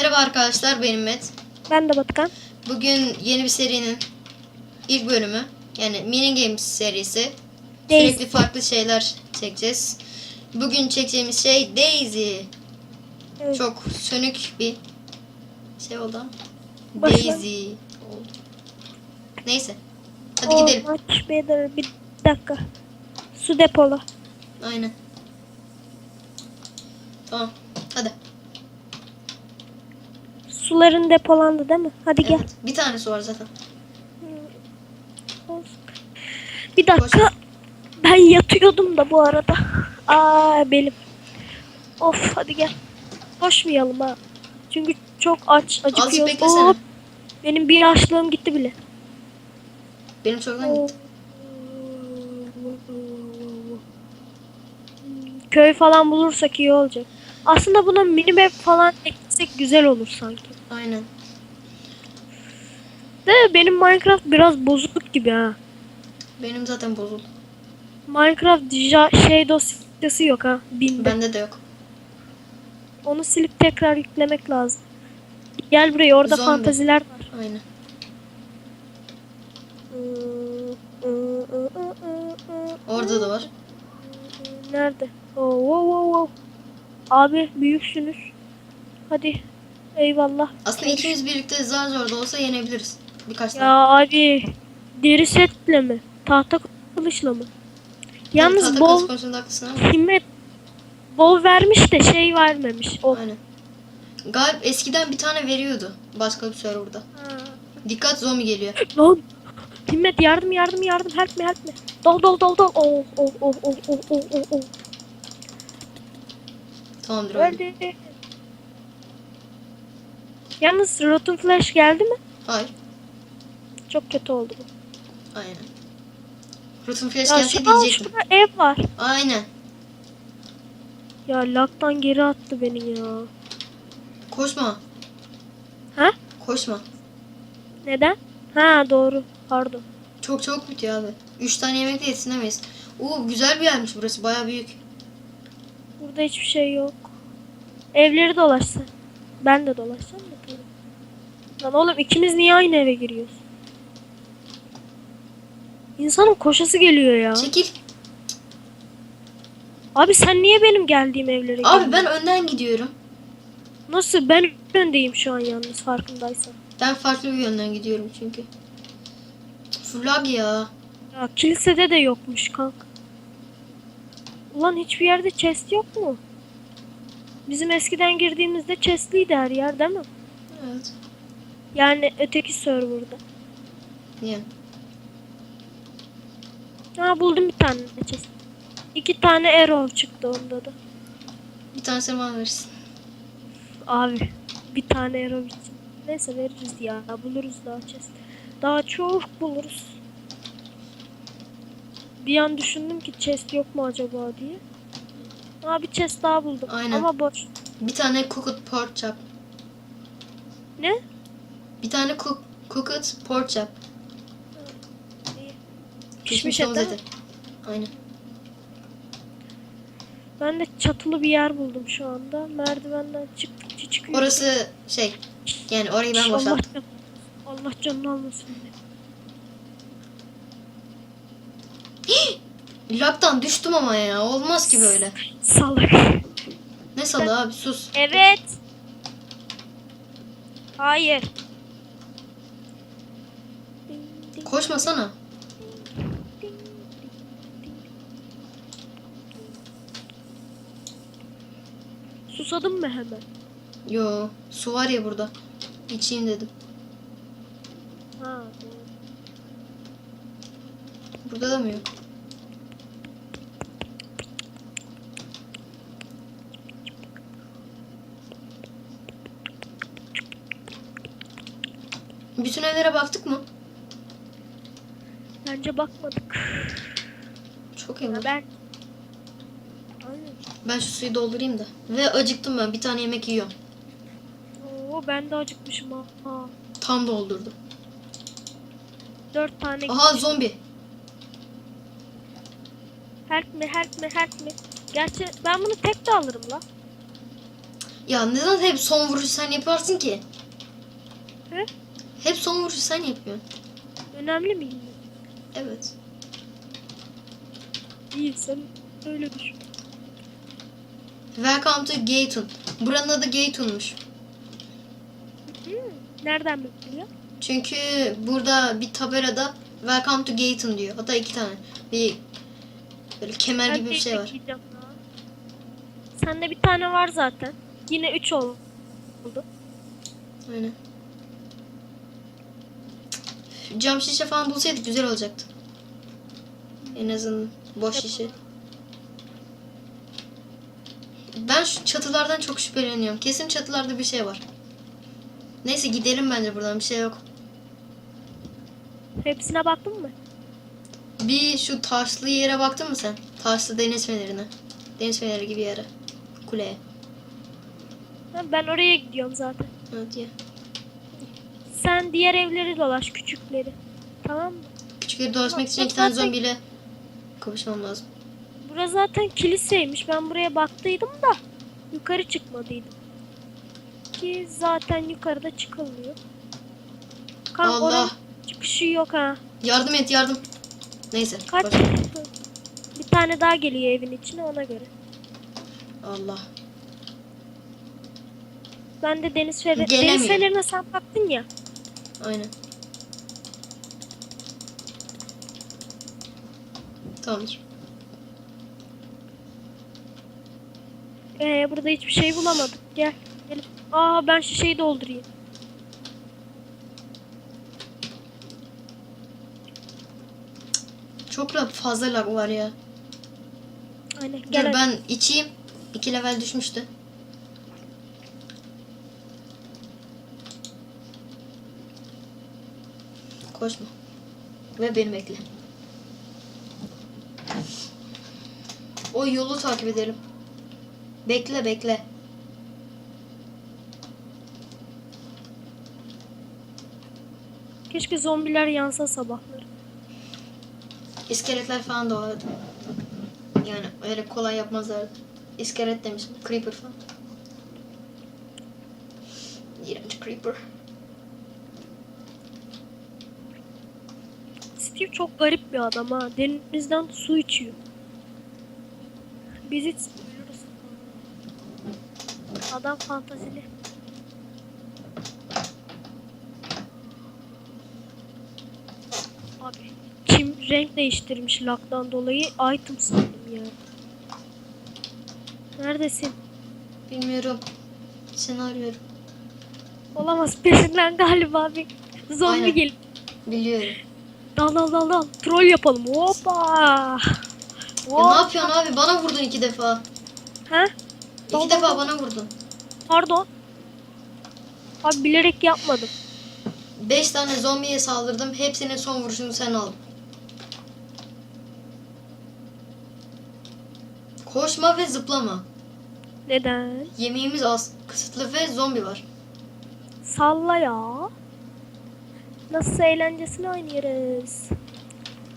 Merhaba arkadaşlar benim Met. Ben de Batıkan. Bugün yeni bir serinin ilk bölümü. Yani mini games serisi. Daisy. Sürekli farklı şeyler çekeceğiz. Bugün çekeceğimiz şey Daisy. Evet. Çok sönük bir şey oldu ama. Başla. Daisy oldu. Neyse. Hadi Oh, gidelim. Much better. Bir dakika. Su depolu. Aynen. Tamam. Hadi. Suların depolandı değil mi? Hadi gel. Evet. Bir tanesi var zaten. Olsun. Bir dakika. Ben yatıyordum da bu arada. Aa benim. Of hadi gel. Koşmayalım ha. Çünkü çok aç Azıcık acıkıyor. beklesene. Hop. Benim bir yaşlığım gitti bile. Benim çoktan gitti. Köy falan bulursak iyi olacak. Aslında buna mini map falan eklesek güzel olur sanki. Aynen. De benim Minecraft biraz bozuk gibi ha. Benim zaten bozuldu. Minecraft ja- şey dosyası yok ha. Binde. Bende de yok. Onu silip tekrar yüklemek lazım. Gel buraya orada Zombi. fantaziler var. Aynen. Orada da var. Nerede? Oo, wow, wow, wow. Abi büyüksünüz. Hadi. Eyvallah. Aslında ikimiz birlikte zar zor da olsa yenebiliriz. Birkaç Ya tane. abi deri setle mi? Tahta kılıçla mı? Yalnız Tahta bol himmet bol vermiş de şey vermemiş. Oh. Aynen. Galip eskiden bir tane veriyordu. Başka bir serverda. Ha. Dikkat zombi geliyor. Lan himmet yardım yardım yardım help me help me. Dol dol dol dol. Oh oh oh oh oh oh oh oh. Tamamdır öyle. Öldü. Yalnız Rotten Flash geldi mi? Hayır. Çok kötü oldu bu. Aynen. Rotten Flash Ya gelse diyecektim. şurada ev var. Aynen. Ya laktan geri attı beni ya. Koşma. Ha? Koşma. Neden? Ha doğru. Pardon. Çok çabuk bitiyor abi. Üç tane yemekle yetinemeyiz. Oo güzel bir yermiş burası. Baya büyük. Burada hiçbir şey yok. Evleri dolaşsın. Ben de dolaşsam tabii. Lan oğlum ikimiz niye aynı eve giriyoruz? İnsanın koşası geliyor ya. Çekil. Abi sen niye benim geldiğim evlere Abi geliyorsun? ben önden gidiyorum. Nasıl? Ben öndeyim şu an yalnız farkındaysan. Ben farklı bir yönden gidiyorum çünkü. Flag ya. Ya kilisede de yokmuş kanka. Ulan hiçbir yerde chest yok mu? Bizim eskiden girdiğimizde chestliydi her yer değil mi? Evet. Yani öteki serverda. Niye? Ha buldum bir tane chest. İki tane arrow çıktı onda da. Bir tanesini bana verirsin. Abi bir tane arrow için. Neyse veririz ya. Buluruz daha chest. Daha çok buluruz. Bir an düşündüm ki chest yok mu acaba diye. Aa bir chest daha buldum. Aynen. Ama boş. Bir tane cooked pork chop. Ne? Bir tane cook, cooked pork chop. Pişmiş et eti. Aynen. Ben de çatılı bir yer buldum şu anda. Merdivenden çıktıkça çıkıyor. Orası şey. Yani orayı ben boşalttım. Allah canını almasın. Lag'dan düştüm ama ya. Olmaz ki böyle. Salak. Ne salı abi sus. Evet. Hayır. Koşmasana. Susadın mı hemen? Yo. Su var ya burada. İçeyim dedim. Ha. Burada da mı yok? Bütün evlere baktık mı? Bence bakmadık. Çok var. ben. Ben şu suyu doldurayım da. Ve acıktım ben. Bir tane yemek yiyorum. Oo ben de acıkmışım ha. Tam doldurdum. Dört tane Aha zombi. help me help me help me. Gerçi ben bunu tek de alırım la. Ya neden hep son vuruşu sen yaparsın ki? He? Hep son vuruşu sen yapıyorsun. Önemli mi? Evet. İyi sen öyle düşün. Welcome to Gatun. Buranın adı Gatun'muş. Hmm, nereden biliyor? Çünkü burada bir tabelada Welcome to Gatun diyor. Hatta iki tane. Bir böyle kemer gibi bir şey var. bekleyeceğim daha. Sende bir tane var zaten. Yine 3 oldu. Aynen. Cam şişe falan bulsaydık güzel olacaktı. En azından boş şişe. Ben şu çatılardan çok şüpheleniyorum. Kesin çatılarda bir şey var. Neyse gidelim bence buradan bir şey yok. Hepsine baktın mı? Bir şu taşlı yere baktın mı sen? Taşlı deniz fenerine. Deniz feneri gibi yere. Kuleye. Ben oraya gidiyorum zaten. Evet ya. Sen diğer evleri dolaş küçükleri. Tamam mı? Küçükleri dolaşmak için Yok, iki tane zaten- zombiyle kapışmam lazım. Burası zaten kiliseymiş. Ben buraya baktıydım da yukarı çıkmadıydım. Ki zaten yukarıda çıkılmıyor. Kan Allah. çıkışı yok ha. Yardım et yardım. Neyse. Kaç? Bir tane daha geliyor evin içine ona göre. Allah. Ben de deniz feneri... Deniz fenerine sen baktın ya. Aynen. Tamamdır. Ee, burada hiçbir şey bulamadık. Gel. Gel. Aa ben şişeyi doldurayım. Çok da fazla lag var ya. Aynen. Dur Gel hadi. ben içeyim. İki level düşmüştü. Koşma. Ve beni bekle. O yolu takip edelim. Bekle bekle. Keşke zombiler yansa sabahları. İskeletler falan da vardı. Yani öyle kolay yapmazlardı. İskelet demişim. Creeper falan. İğrenç creeper. Steve çok garip bir adam ha. Denizden su içiyor. Biz hiç ölürüz. Adam fantazili. Abi kim renk değiştirmiş laktan dolayı item sandım ya. Neredesin? Bilmiyorum. Seni arıyorum. Olamaz peşinden galiba bir zombi Aynen. geliyor. Biliyorum. Dal dal dal dal. Troll yapalım. Hoppa. Ya ne yapıyorsun abi? Bana vurdun iki defa. Ha? İki dal, defa bana vurdun. Pardon. Abi bilerek yapmadım. Beş tane zombiye saldırdım. Hepsinin son vuruşunu sen aldın. Koşma ve zıplama. Neden? Yemeğimiz az, kısıtlı ve zombi var. Salla ya. Nasıl eğlencesini oynarız.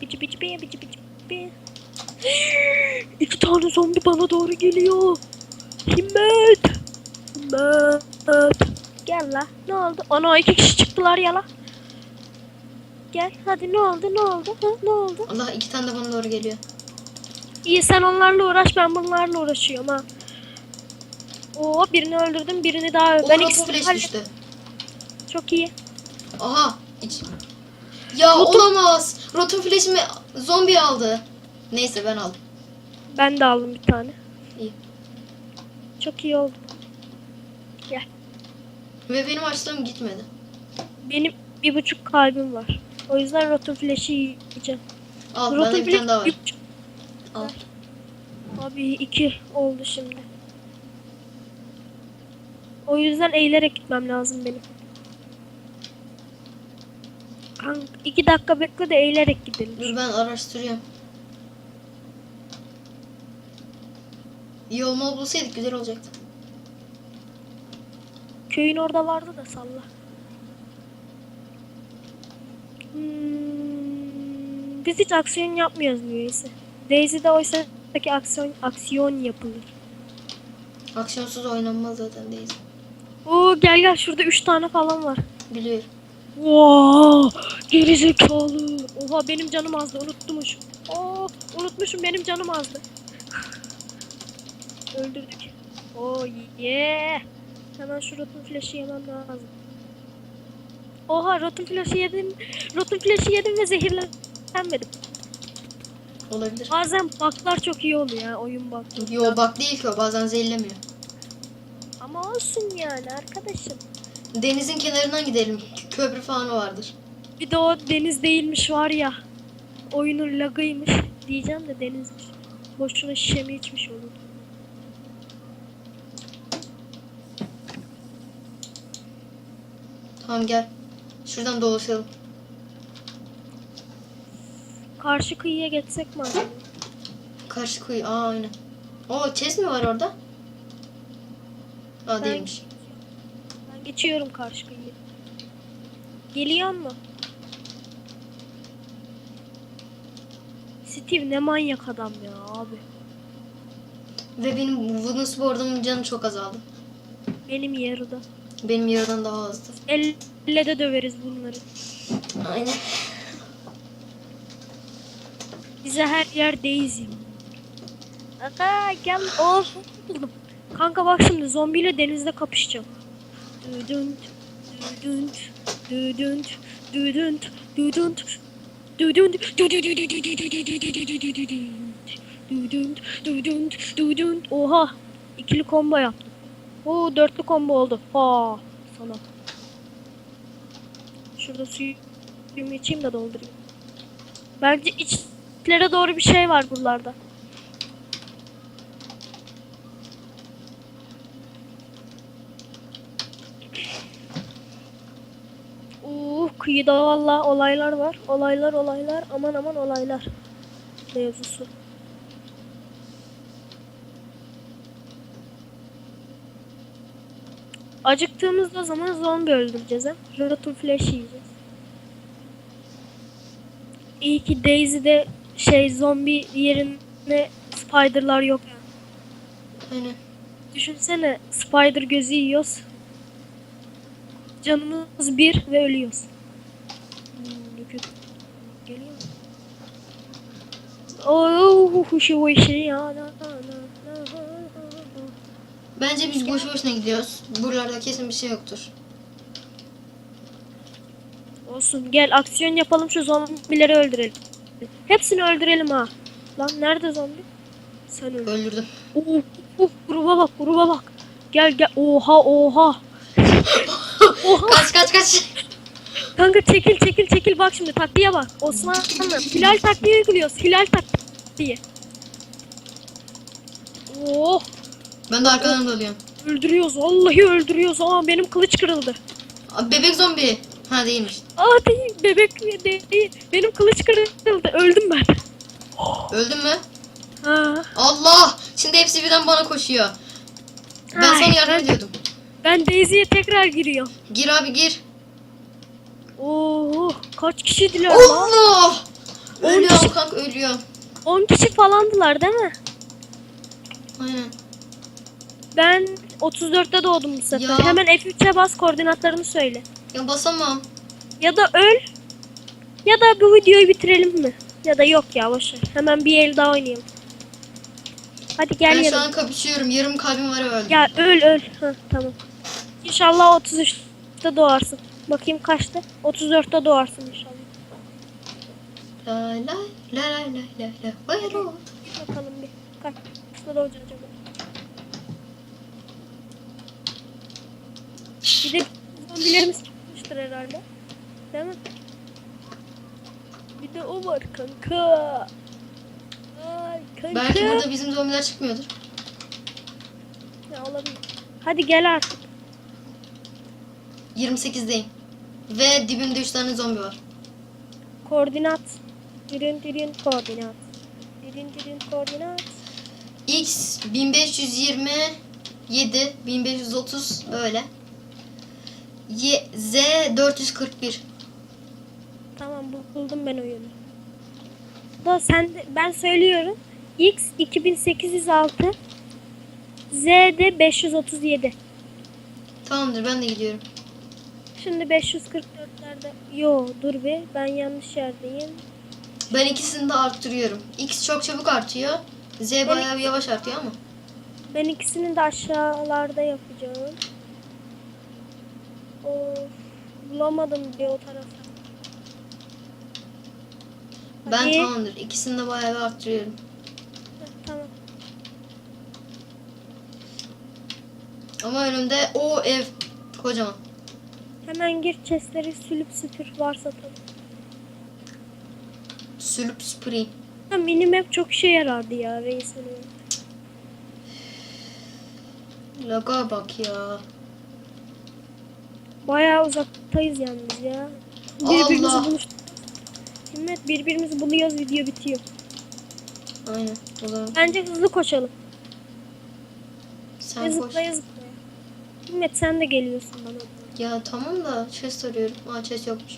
Bici bici bici bici bici bici. İki tane zombi bana doğru geliyor. Himmet. Himmet. Gel la. Ne oldu? Ana iki kişi çıktılar ya la. Gel hadi ne oldu ne oldu ha, ne oldu? Allah iki tane de bana doğru geliyor. İyi sen onlarla uğraş ben bunlarla uğraşıyorum ha. Oo birini öldürdüm birini daha O ben ikisini hallettim. düştü. Çok iyi. Aha. İç- Ya Roto- olamaz. Roto flash'imi zombi aldı. Neyse ben aldım. Ben de aldım bir tane. İyi. Çok iyi oldu. Gel. Ve benim açlığım gitmedi. Benim bir buçuk kalbim var. O yüzden roto flash'ı yiyeceğim. Al Roto bende bir tane daha var. buçuk. Al. Abi iki oldu şimdi. O yüzden eğilerek gitmem lazım benim. Kanka iki dakika bekle de eğilerek gidelim. Dur ben araştırıyorum. İyi olmalı bulsaydık güzel olacaktı. Köyün orada vardı da salla. Hmm, biz hiç aksiyon yapmıyoruz niyeyse. Daisy'de oysa aksiyon aksiyon yapılır. Aksiyonsuz oynanmaz zaten değil. Oo gel gel şurada 3 tane falan var. Biliyorum. Wow, geri zekalı. Oha benim canım azdı unutmuş. Oo, unutmuşum benim canım azdı. Öldürdük. Oh yeah. Hemen şu rotten flash'ı yemem lazım. Oha rotten flash'ı yedim. Rotten flash'ı yedim ve zehirlenmedim. Olabilir. Bazen bug'lar çok iyi oluyor ya oyun bug. Yo bak değil ki o bazen zehirlemiyor. Ama olsun yani arkadaşım. Denizin kenarından gidelim. Köprü falan vardır. Bir de o deniz değilmiş var ya. Oyunun lagıymış. Diyeceğim de denizmiş. Boşuna şişemi içmiş olur. Tamam gel. Şuradan dolaşalım. Karşı kıyıya geçsek mi acaba? Karşı kuyu. Aa aynen. O chest mi var orada? Aa Ben- değilmiş. Ben geçiyorum karşı kıyıya. Geliyor mu? Steve ne manyak adam ya abi. Ve benim wooden sword'umun canı çok azaldı. Benim yarıda. Benim yarıdan daha azdı. Elle de döveriz bunları. Aynen. Bize her yer Daisy. Aga gel. Oh buldum. Kanka bak şimdi zombiyle denizde kapışacağım. Düdünt, düdünt, düdünt, düdünt, düdünt, düdünt, düdünt, düdünt, düdünt. Oha! İkili combo yaptım. Oo dörtlü combo oldu. Ha sana. Şurada suyumu içeyim de doldurayım. Bence içlere doğru bir şey var buralarda. Kıyıda valla olaylar var. Olaylar olaylar. Aman aman olaylar. Mevzusu. Acıktığımızda zaman zombi öldüreceğiz ha. Rotten flesh yiyeceğiz. İyi ki Daisy'de şey zombi yerine spiderlar yok. Aynen. Düşünsene spider gözü yiyoruz. Canımız bir ve ölüyoruz. Hmm, ne kötü. Geliyor mu? Oh, huşu huşu ya. Bence biz boşu boşuna gidiyoruz. Buralarda kesin bir şey yoktur. Olsun gel aksiyon yapalım şu zombileri öldürelim. Hepsini öldürelim ha. Lan nerede zombi? Sen öldür. Öldürdüm. Oh, oh, gruba bak gruba bak. Gel gel. Oha oha. Oha. Kaç kaç kaç. Kanka çekil çekil çekil bak şimdi taktiğe bak. Osmanlı hilal taktiği uyguluyoruz. Hilal taktiği. Oh Ben de arkadan dalıyorum. öldürüyoruz. Vallahi öldürüyoruz. Aa benim kılıç kırıldı. Aa, bebek zombi. Ha değilmiş. Aa değil bebek değil. Benim kılıç kırıldı. Öldüm ben. Öldün mü? Ha. Allah! Şimdi hepsi birden bana koşuyor. Ben Ay, sana yardım ben- ediyordum. Ben Daisy'ye tekrar giriyorum. Gir abi gir. Oo kaç kişiydiler lan? Allah! Ölüyorum kişi- kanka ölüyorum. 10 kişi falandılar değil mi? Aynen. Ben 34'te doğdum bu sefer. Ya. Hemen F3'e bas koordinatlarını söyle. Ya basamam. Ya da öl ya da bu videoyu bitirelim mi? Ya da yok ya boşver. Hemen bir el daha oynayalım. Hadi gel ben şu yanıma. an kapışıyorum. Yarım kalbim var öldüm. Ya öl öl. Heh, tamam. İnşallah 33'te doğarsın. Bakayım kaçta? 34'te doğarsın inşallah. La la la la la la la. Vayro. Bir bakalım bir. Kaçta doğacaksın acaba? Bir de zombilerimiz çıkmıştır herhalde. Değil mi? Bir de o var kanka. Ay kanka. Belki burada bizim zombiler çıkmıyordur. Ya olabilir. Hadi gel artık. 28'deyim. Ve dibimde 3 tane zombi var. Koordinat. Dirin dirin koordinat. Dirin dirin koordinat. X 1527 1530 öyle. Y, Z 441. Tamam bu- buldum ben oyunu. Da sen de- ben söylüyorum. X 2806 Z'de 537. Tamamdır ben de gidiyorum. Şimdi 544'lerde. Yo dur bir ben yanlış yerdeyim. Ben ikisini de arttırıyorum. X çok çabuk artıyor. Z bayağı bir yavaş artıyor ama. Ben ikisini de aşağılarda yapacağım. Of, bulamadım bir o tarafa. Ben Hadi. tamamdır. İkisini de bayağı bir arttırıyorum. Heh, tamam. Ama önümde o ev kocaman. Hemen gir chestleri sülüp süpür varsa tabii. Sülüp süpüreyim. Ha, minimap çok işe yarardı ya minimap. Laga bak ya. Bayağı uzaktayız yalnız ya. Birbirimizi Allah. buluş. Himmet birbirimizi buluyoruz video bitiyor. Aynen. O zaman Bence hızlı koşalım. sen koş. zıplaya zıplaya. Himmet sen de geliyorsun bana. Ya tamam da chest arıyorum. Aa chest yokmuş.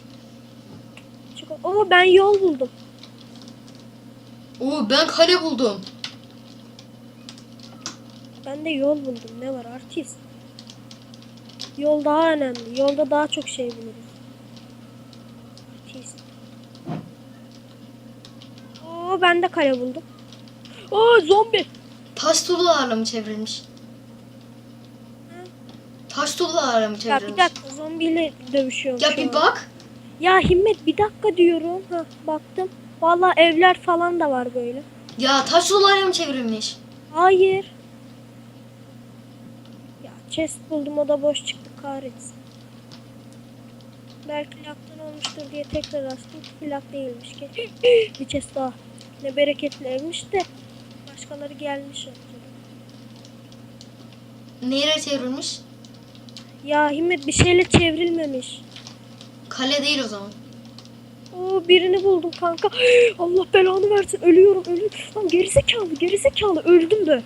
Çık. Oo ben yol buldum. Oo ben kale buldum. Ben de yol buldum. Ne var artist? Yol daha önemli. Yolda daha çok şey buluruz. Artist. Oo ben de kale buldum. Oo zombi. Taş tuğlalarla mı çevrilmiş? Taş tuğlalarla mı Ya çevrilmiş? bir dakika zombiyle dövüşüyorum Ya bir bak. Ya Himmet bir dakika diyorum. Ha baktım. Vallahi evler falan da var böyle. Ya taş tuğlalarla mı çevrilmiş? Hayır. Ya chest buldum o da boş çıktı kahretsin. Belki laktan olmuştur diye tekrar açtım. Lak değilmiş ki. bir chest daha. Ne bereketli evmiş de. Başkaları gelmiş. önceden. Nereye çevrilmiş? Ya Himmet bir şeyle çevrilmemiş. Kale değil o zaman. Oo birini buldum kanka. Allah belanı versin. Ölüyorum ölüyorum. Lan gerizekalı gerizekalı öldüm be.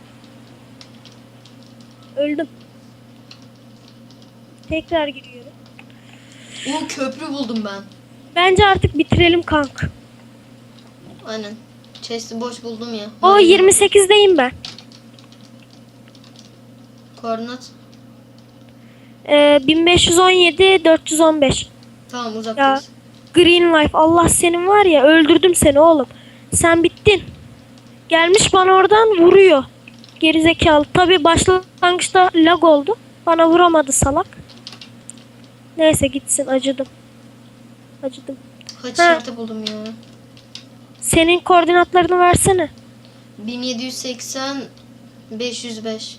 Öldüm. Tekrar giriyorum. Oo köprü buldum ben. Bence artık bitirelim kanka. Aynen. Chest'i boş buldum ya. O 28'deyim ben. Koordinat. Ee, 1517 415. Tamam Ya uzaktayız. Green Life Allah senin var ya öldürdüm seni oğlum. Sen bittin. Gelmiş bana oradan vuruyor. Gerizekalı. Tabi başlangıçta lag oldu. Bana vuramadı salak. Neyse gitsin acıdım. Acıdım. Kaç Ha. yerde buldum ya. Senin koordinatlarını versene. 1780 505.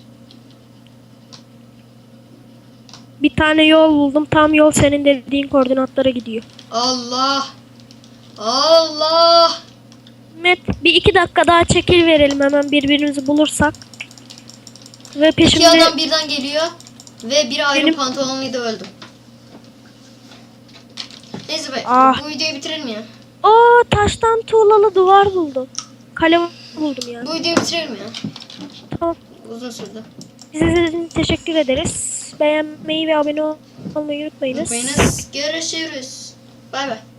Bir tane yol buldum. Tam yol senin dediğin koordinatlara gidiyor. Allah. Allah. Met bir iki dakika daha çekil verelim hemen birbirimizi bulursak. Ve İki peşimde adam birden geliyor. Ve bir ayrı Benim- pantolonluydu öldüm. Neyse be. Ah. Bu videoyu bitirelim ya. Oo taştan tuğlalı duvar buldum. Kale buldum yani. Bu videoyu bitirelim ya. Tamam. Uzun sürdü. Bize izlediğiniz teşekkür ederiz. Beğenmeyi ve abone olmayı unutmayınız. Unutmayınız. Görüşürüz. Bay bay.